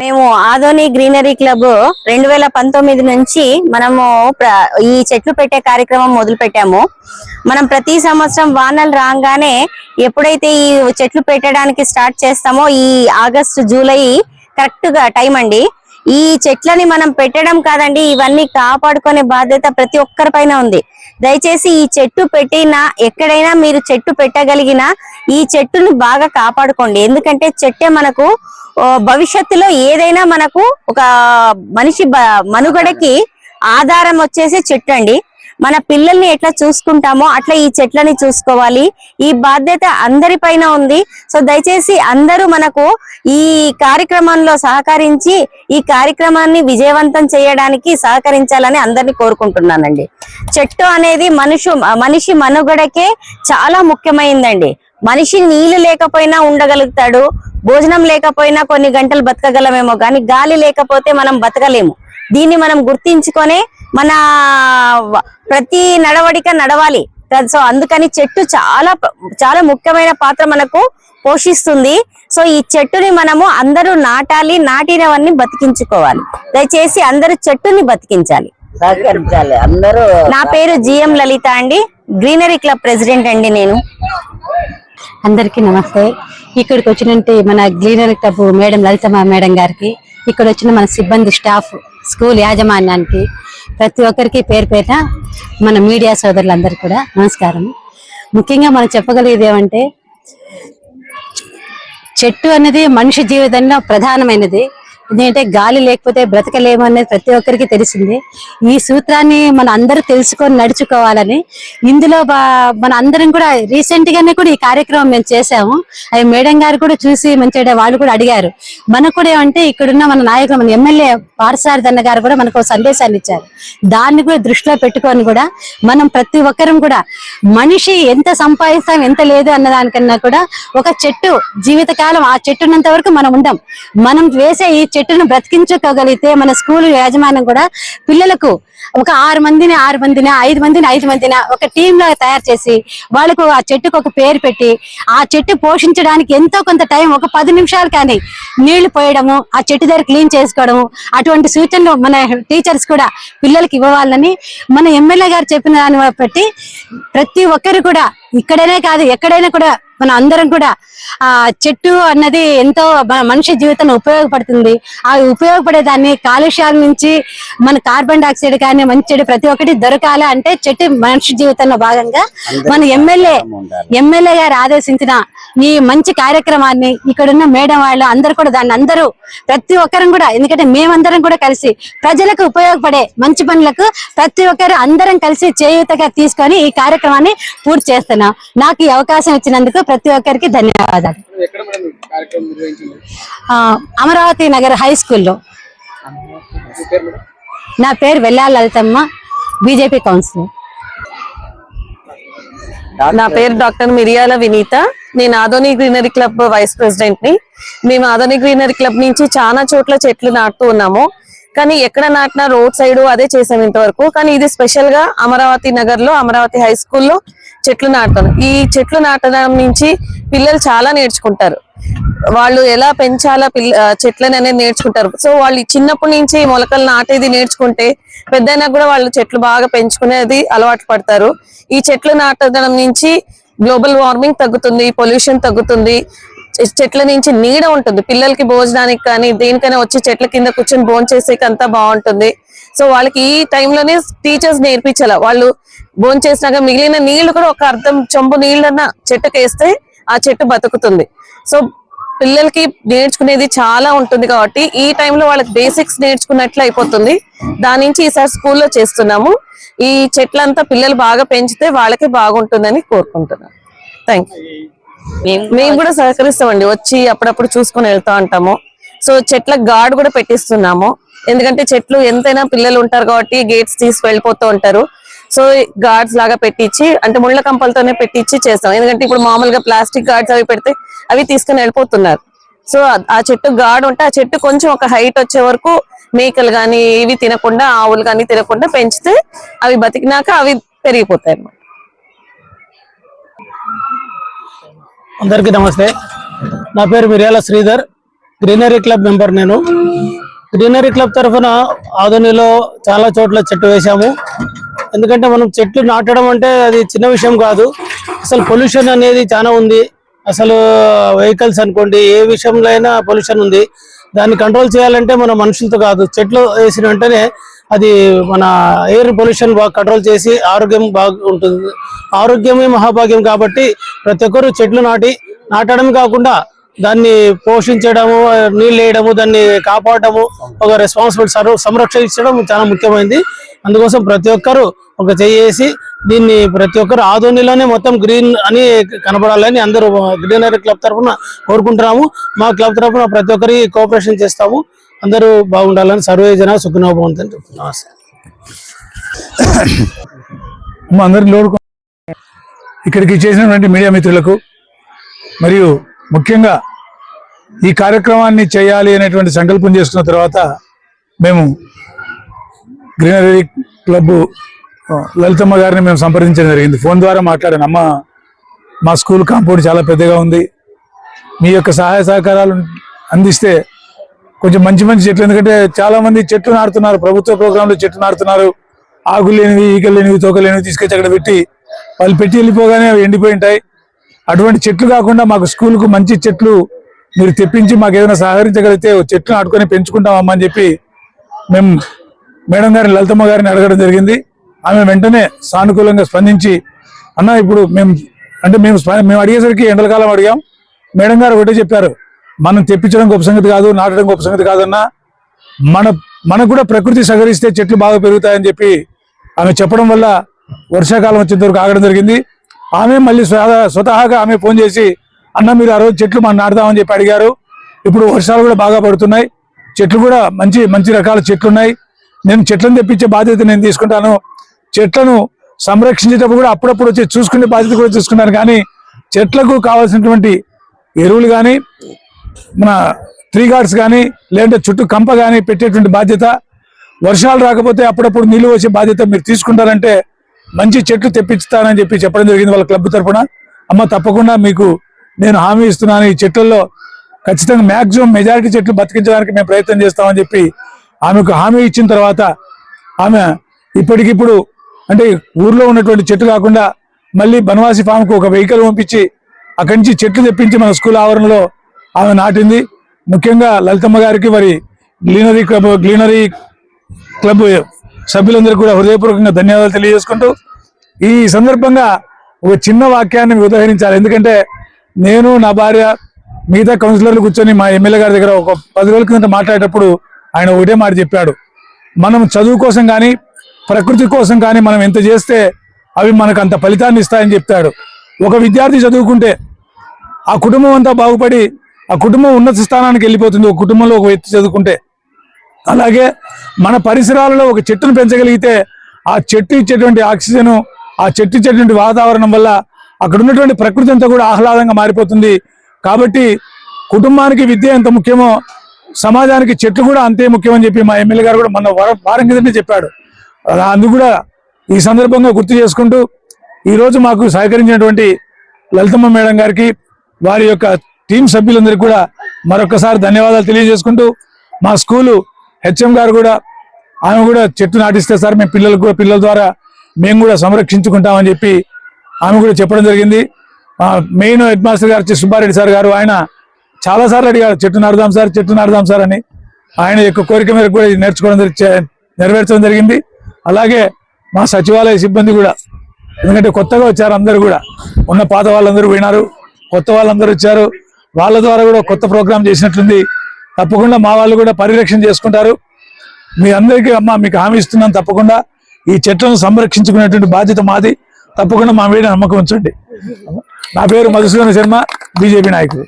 మేము Adoni greenery club రెండు వేల పంతొమ్మిది నుంచి మనము ఈ చెట్లు పెట్టే కార్యక్రమం మొదలు పెట్టాము మనం ప్రతి సంవత్సరం వానలు రాగానే ఎప్పుడైతే ఈ చెట్లు పెట్టడానికి స్టార్ట్ చేస్తామో ఈ ఆగస్టు జూలై కరెక్ట్గా టైం అండి. ఈ చెట్లని మనం పెట్టడం కాదండి ఇవన్నీ కాపాడుకునే బాధ్యత ప్రతి ఒక్కరి పైన ఉంది. దయచేసి ఈ చెట్టు పెట్టిన ఎక్కడైనా మీరు చెట్టు పెట్టగలిగిన ఈ చెట్టును బాగా కాపాడుకోండి. ఎందుకంటే చెట్టే మనకు భవిష్యత్తులో ఏదైనా మనకు ఒక మనిషి మనుగడకి ఆధారం వచ్చేసి చెట్టు అండి. మన పిల్లల్ని ఎట్లా చూసుకుంటామో అట్లా ఈ చెట్లని చూసుకోవాలి. ఈ బాధ్యత అందరి పైన ఉంది. సో దయచేసి అందరూ మనకు ఈ కార్యక్రమంలో సహకరించి ఈ కార్యక్రమాన్ని విజయవంతం చేయడానికి సహకరించాలని అందరినీ కోరుకుంటున్నానండి. చెట్టు అనేది మనుషు మనిషి మనుగడకే చాలా ముఖ్యమైందండి. మనిషి నీళ్ళు లేకపోయినా ఉండగలుగుతాడు. భోజనం లేకపోయినా కొన్ని గంటలు బతకగలమేమో కానీ గాలి లేకపోతే మనం బతకలేము. దీన్ని మనం గుర్తించుకొని మన ప్రతి నడవడిక నడవాలి. సో అందుకని చెట్టు చాలా చాలా ముఖ్యమైన పాత్ర మనకు పోషిస్తుంది. సో ఈ చెట్టుని మనము అందరూ నాటాలి నాటినవన్నీ బతికించుకోవాలి. దయచేసి అందరూ చెట్టుని బతికించాలి. సహకరించాలి. అందరూ నా పేరు జిఎం లలిత అండి. గ్రీనరీ క్లబ్ ప్రెసిడెంట్ అండి నేను. అందరికీ నమస్తే. ఇక్కడికి వచ్చినట్టు మన greenery club madam Lalithamma madam గారికి ఇక్కడ వచ్చిన మన సిబ్బంది స్టాఫ్ స్కూల్ యాజమాన్యానికి ప్రతి ఒక్కరికి పేరు పేట మన మీడియా సోదరులందరికీ కూడా నమస్కారం. ముఖ్యంగా మనం చెప్పగలిగేది ఏమంటే చెట్టు అనేది మనిషి జీవితంలో ప్రధానమైనది. ఎందుకంటే గాలి లేకపోతే బ్రతకలేము అనేది ప్రతి ఒక్కరికి తెలిసింది. ఈ సూత్రాన్ని మన అందరూ తెలుసుకొని నడుచుకోవాలని ఇందులో బా- మన అందరం కూడా రీసెంట్ గానే కూడా ఈ కార్యక్రమం మేము చేసాము అవి మేడం గారు కూడా చూసి మంచిగా వాళ్ళు కూడా అడిగారు. మనకు కూడా ఏమంటే ఇక్కడున్న మన నాయకులు మన ఎమ్మెల్యే పార్సారథన్న గారు కూడా మనకు ఒక సందేశాన్ని ఇచ్చారు. దాన్ని కూడా దృష్టిలో పెట్టుకొని కూడా మనం ప్రతి ఒక్కరం కూడా మనిషి ఎంత సంపాదిస్తాం ఎంత లేదు అన్న దానికన్నా కూడా ఒక చెట్టు జీవితకాలం ఆ చెట్టు ఉన్నంత వరకు మనం ఉండం. మనం వేసే ఈ చెట్టును బ్రతికించుకోగలిగితే మన స్కూల్ యాజమాన్యం కూడా పిల్లలకు ఒక ఆరు మందిని ఆరు మందిని ఐదు మందిని ఐదు మందిన ఒక టీమ్లో తయారు చేసి వాళ్ళకు ఆ చెట్టుకు ఒక పేరు పెట్టి ఆ చెట్టు పోషించడానికి ఎంతో కొంత టైం ఒక పది నిమిషాలు కానీ నీళ్ళు పోయడము ఆ చెట్టు దగ్గర క్లీన్ చేసుకోవడము అటువంటి సూచనలు మన టీచర్స్ కూడా పిల్లలకి ఇవ్వాలని మన ఎమ్మెల్యే గారు చెప్పిన దాన్ని బట్టి ప్రతి ఒక్కరు కూడా ఇక్కడనే కాదు ఎక్కడైనా కూడా మన అందరం కూడా ఆ చెట్టు అన్నది ఎంతో మన మనిషి జీవితంలో ఉపయోగపడుతుంది. ఆ ఉపయోగపడే దాన్ని కాలుష్యాల నుంచి మన కార్బన్ డైఆక్సైడ్ కానీ మంచి చెడు ప్రతి ఒక్కటి దొరకాలి అంటే చెట్టు మనిషి జీవితంలో భాగంగా మన ఎమ్మెల్యే ఎమ్మెల్యే గారు ఆదేశించిన ఈ మంచి కార్యక్రమాన్ని ఇక్కడున్న మేడం వాళ్ళు అందరూ కూడా దాన్ని అందరూ ప్రతి ఒక్కరం కూడా ఎందుకంటే మేమందరం కూడా కలిసి ప్రజలకు ఉపయోగపడే మంచి పనులకు ప్రతి ఒక్కరు అందరం కలిసి చేయూతగా తీసుకొని ఈ కార్యక్రమాన్ని పూర్తి చేస్తున్నాం. నాకు ఈ అవకాశం ఇచ్చినందుకు ప్రతి ఒక్కరికి ధన్యవాదాలు. ఎక్కడ మేడం ఈ కార్యక్రమం నిర్వహించింది? ఆ, అమరావతి నగర్ హై స్కూల్లో. నా పేరు వెల్లాల లలితమ్మ బీజేపీ కౌన్సిలర్. నా పేరు డాక్టర్ మిరియాల వినీత. నేను ఆదోని గ్రీనరీ క్లబ్ వైస్ ప్రెసిడెంట్ని మేము ఆదోని గ్రీనరీ క్లబ్ నుంచి చాలా చోట్ల చెట్లు నాటుతూ ఉన్నాము. కానీ ఎక్కడ నాటినా రోడ్ సైడ్ అదే చేసాం ఇంతవరకు. కానీ ఇది స్పెషల్గా అమరావతి నగర్లో అమరావతి హై స్కూల్లో చెట్లు నాటుతాను ఈ చెట్లు నాటడం నుంచి పిల్లలు చాలా నేర్చుకుంటారు. వాళ్ళు ఎలా పెంచాలా పిల్ల చెట్లని అనేది నేర్చుకుంటారు. సో వాళ్ళు చిన్నప్పటి నుంచి మొలకలు నాటేది నేర్చుకుంటే పెద్దయినా కూడా వాళ్ళు చెట్లు బాగా పెంచుకునేది అలవాటు పడతారు. ఈ చెట్లు నాటడం నుంచి గ్లోబల్ వార్మింగ్ తగ్గుతుంది పొల్యూషన్ తగ్గుతుంది. చెట్ల నుంచి నీడ ఉంటుంది. పిల్లలకి భోజనానికి కానీ దేనికైనా వచ్చి చెట్ల కింద కూర్చొని భోజనం చేసేకి అంతా బాగుంటుంది. సో వాళ్ళకి ఈ టైంలోనే టీచర్స్ నేర్పించాల. వాళ్ళు భోజనం చేసినాక మిగిలిన నీళ్ళు కూడా ఒక అర్థం చెంబు నీళ్ళన్న చెట్టుకి వేస్తే ఆ చెట్టు బతుకుతుంది. సో పిల్లలకి నేర్చుకునేది చాలా ఉంటుంది కాబట్టి ఈ టైంలో వాళ్ళకి బేసిక్స్ నేర్చుకున్నట్లు అయిపోతుంది. దాని నుంచి ఈసారి స్కూల్లో చేస్తున్నాము. ఈ చెట్లంతా పిల్లలు బాగా పెంచితే వాళ్ళకి బాగుంటుందని కోరుకుంటున్నాను. థ్యాంక్ మేము కూడా సహకరిస్తామండి. వచ్చి అప్పుడప్పుడు చూసుకొని వెళ్తా ఉంటాము. సో చెట్ల గార్డ్ కూడా పెట్టిస్తున్నాము. ఎందుకంటే చెట్లు ఎంతైనా పిల్లలు ఉంటారు కాబట్టి గేట్స్ తీసి వెళ్ళిపోతూ ఉంటారు. సో గార్డ్స్ లాగా పెట్టించి అంటే ముళ్ళ కంపలతోనే పెట్టించి చేస్తాం. ఎందుకంటే ఇప్పుడు మామూలుగా ప్లాస్టిక్ గార్డ్స్ అవి పెడితే అవి తీసుకొని వెళ్ళిపోతున్నారు. సో ఆ- చెట్టు గార్డ్ ఉంటే ఆ చెట్టు కొంచెం ఒక హైట్ వచ్చే వరకు మేకలు గాని ఇవి తినకుండా ఆవులు గాని తినకుండా పెంచితే అవి బతికినాక అవి పెరిగిపోతాయి అన్నమాట అందరికీ నమస్తే. నా పేరు Miryala Sridhar. Greenery club member నేను. గ్రీనరీ క్లబ్ తరఫున ఆధునిలో చాలా చోట్ల చెట్టు వేశాము. ఎందుకంటే మనం చెట్లు నాటడం అంటే అది చిన్న విషయం కాదు. అసలు పొల్యూషన్ అనేది చాలా ఉంది. అసలు వెహికల్స్ అనుకోండి ఏ విషయంలో అయినా పొల్యూషన్ ఉంది. దాన్ని కంట్రోల్ చేయాలంటే మన మనుషులతో కాదు. చెట్లు వేసిన వెంటనే అది మన ఎయిర్ పొల్యూషన్ బాగా కంట్రోల్ చేసి ఆరోగ్యం బాగా ఉంటుంది ఆరోగ్యమే మహాభాగ్యం కాబట్టి ప్రతి ఒక్కరు చెట్లు నాటి నాటడం కాకుండా దాన్ని పోషించడము నీళ్ళు వేయడము దాన్ని కాపాడటము ఒక రెస్పాన్సిబిలిటీ సర్వ సంరక్షించడం చాలా ముఖ్యమైనది అందుకోసం ప్రతి ఒక్కరు ఒక చేసి దీన్ని ప్రతి ఒక్కరు ఆధోనిలోనే మొత్తం గ్రీన్ అని కనబడాలని అందరూ గ్రీనరీ క్లబ్ తరఫున కోరుకుంటున్నాము. మా క్లబ్ తరఫున ప్రతి ఒక్కరి కోఆపరేషన్ చేస్తాము. అందరూ బాగుండాలని సర్వే జన సుఖనోభవంతో చెప్తున్నాం. మా ఇక్కడికి చేసినటువంటి మీడియా మిత్రులకు మరియు ముఖ్యంగా ఈ కార్యక్రమాన్ని చేయాలి అనేటువంటి సంకల్పం చేసుకున్న తర్వాత మేము గ్రీనరీ క్లబ్ లలితమ్మ గారిని మేము సంప్రదించడం జరిగింది. ఫోన్ ద్వారా మాట్లాడాను. అమ్మ మా స్కూల్ కాంపౌండ్ చాలా పెద్దగా ఉంది. మీ యొక్క సహాయ సహకారాలు అందిస్తే కొంచెం మంచి మంచి చెట్లు ఎందుకంటే చాలామంది చెట్లు నాడుతున్నారు ప్రభుత్వ ప్రోగ్రాంలో చెట్లు నాడుతున్నారు ఆకులు లేనివి ఈగలు లేనివి తోకలేనివి తీసుకొచ్చి అక్కడ పెట్టి వాళ్ళు పెట్టి వెళ్ళిపోగానే అవి ఎండిపోయి ఉంటాయి. అటువంటి చెట్లు కాకుండా మాకు స్కూల్కు మంచి చెట్లు మీరు తెప్పించి మాకు ఏదైనా సహకరించగలిగితే చెట్లు నాటుకొని పెంచుకుంటామమ్మా అని చెప్పి మేము మేడం గారిని లలితమ్మ గారిని అడగడం జరిగింది. ఆమె వెంటనే సానుకూలంగా స్పందించి అన్న ఇప్పుడు మేము అంటే మేము మేము అడిగేసరికి ఎండలకాలం అడిగాం. మేడం గారు ఒకటే చెప్పారు మనం తెప్పించడం గొప్ప సంగతి కాదు నాటడం గొప్ప సంగతి కాదన్నా. మన మనకు కూడా ప్రకృతి సహకరిస్తే చెట్లు బాగా పెరుగుతాయని చెప్పి ఆమె చెప్పడం వల్ల వర్షాకాలం వచ్చేంతవరకు ఆగడం జరిగింది. ఆమె మళ్ళీ స్వతహాగా ఆమె ఫోన్ చేసి అన్న మీరు ఆ రోజు చెట్లు మనం నాటుదామని చెప్పి అడిగారు. ఇప్పుడు వర్షాలు కూడా బాగా పడుతున్నాయి. చెట్లు కూడా మంచి మంచి రకాల చెట్లు ఉన్నాయి. నేను చెట్లను తెప్పించే బాధ్యత నేను తీసుకుంటాను. చెట్లను సంరక్షించేటప్పుడు కూడా అప్పుడప్పుడు వచ్చి చూసుకునే బాధ్యత కూడా చూసుకున్నాను కానీ చెట్లకు కావాల్సినటువంటి ఎరువులు కానీ మన త్రీ గార్డ్స్ కానీ లేదంటే చుట్టూ కంప కానీ పెట్టేటువంటి బాధ్యత. వర్షాలు రాకపోతే అప్పుడప్పుడు నీళ్ళు వచ్చే బాధ్యత మీరు తీసుకుంటారంటే మంచి చెట్లు తెప్పిస్తానని చెప్పి చెప్పడం జరిగింది వాళ్ళ క్లబ్ తరపున అమ్మ తప్పకుండా మీకు నేను హామీ ఇస్తున్నాను. ఈ చెట్లలో ఖచ్చితంగా మ్యాక్సిమం మెజారిటీ చెట్లు బతికించడానికి మేము ప్రయత్నం చేస్తామని చెప్పి ఆమెకు హామీ ఇచ్చిన తర్వాత ఆమె ఇప్పటికిప్పుడు అంటే ఊర్లో ఉన్నటువంటి చెట్టు కాకుండా మళ్ళీ బనవాసి ఫామ్కు ఒక వెహికల్ పంపించి అక్కడి నుంచి చెట్లు తెప్పించి మన స్కూల్ ఆవరణలో ఆమె నాటింది. ముఖ్యంగా లలితమ్మ గారికి మరి గ్లీనరీ క్లబ్ గ్లీనరీ క్లబ్ సభ్యులందరికీ కూడా హృదయపూర్వకంగా ధన్యవాదాలు తెలియజేసుకుంటూ ఈ సందర్భంగా ఒక చిన్న వాక్యాన్ని ఉదహరించాలి. ఎందుకంటే నేను నా భార్య మిగతా కౌన్సిలర్లు కూర్చొని మా ఎమ్మెల్యే గారి దగ్గర ఒక పది రోజుల కింద మాట్లాడేటప్పుడు ఆయన ఒకటే మాట చెప్పాడు. మనం చదువు కోసం కానీ ప్రకృతి కోసం కానీ మనం ఎంత చేస్తే అవి మనకు అంత ఫలితాన్ని ఇస్తాయని చెప్తాడు. ఒక విద్యార్థి చదువుకుంటే ఆ కుటుంబం అంతా బాగుపడి ఆ కుటుంబం ఉన్నత స్థానానికి వెళ్ళిపోతుంది. ఒక కుటుంబంలో ఒక వ్యక్తి చదువుకుంటే అలాగే మన పరిసరాలలో ఒక చెట్టును పెంచగలిగితే ఆ చెట్టు ఇచ్చేటువంటి ఆక్సిజన్ ఆ చెట్టు ఇచ్చేటువంటి వాతావరణం వల్ల అక్కడ ఉన్నటువంటి ప్రకృతి అంతా కూడా ఆహ్లాదంగా మారిపోతుంది. కాబట్టి కుటుంబానికి విద్య ఎంత ముఖ్యమో సమాజానికి చెట్లు కూడా అంతే ముఖ్యమని చెప్పి మా ఎమ్మెల్యే గారు కూడా మన వారం వారం కిందనే చెప్పాడు. అలా అందుకు కూడా ఈ సందర్భంగా గుర్తు చేసుకుంటూ ఈరోజు మాకు సహకరించినటువంటి లలితమ్మ మేడం గారికి వారి యొక్క టీం సభ్యులందరికీ కూడా మరొకసారి ధన్యవాదాలు తెలియజేసుకుంటూ మా స్కూలు హెచ్ఎం గారు కూడా ఆమె కూడా చెట్టు నాటిస్తే సార్ మేము పిల్లలకు కూడా పిల్లల ద్వారా మేము కూడా సంరక్షించుకుంటామని చెప్పి ఆమె కూడా చెప్పడం జరిగింది. మెయిన్ హెడ్ మాస్టర్ గారు వచ్చి సుబ్బారెడ్డి సార్ గారు ఆయన చాలా సార్లు అడిగారు చెట్టు నాటుదాం సార్ చెట్టు నాటుదాం సార్ అని. ఆయన యొక్క కోరిక మేరకు కూడా నేర్చుకోవడం నెరవేర్చడం జరిగింది. అలాగే మా సచివాలయ సిబ్బంది కూడా ఎందుకంటే కొత్తగా వచ్చారు అందరూ కూడా ఉన్న పాత వాళ్ళందరూ పోయినారు కొత్త వాళ్ళందరూ వచ్చారు. వాళ్ళ ద్వారా కూడా కొత్త ప్రోగ్రామ్ చేసినట్లుంది. తప్పకుండా మా వాళ్ళు కూడా పరిరక్షణ చేసుకుంటారు. మీ అందరికీ అమ్మ మీకు హామీ ఇస్తున్నాను తప్పకుండా. ఈ చెట్లను సంరక్షించుకునేటువంటి బాధ్యత మాది. తప్పకుండా మా మీద నమ్మకం ఉంచండి. నా పేరు మధుసూదన శర్మ బీజేపీ నాయకుడు.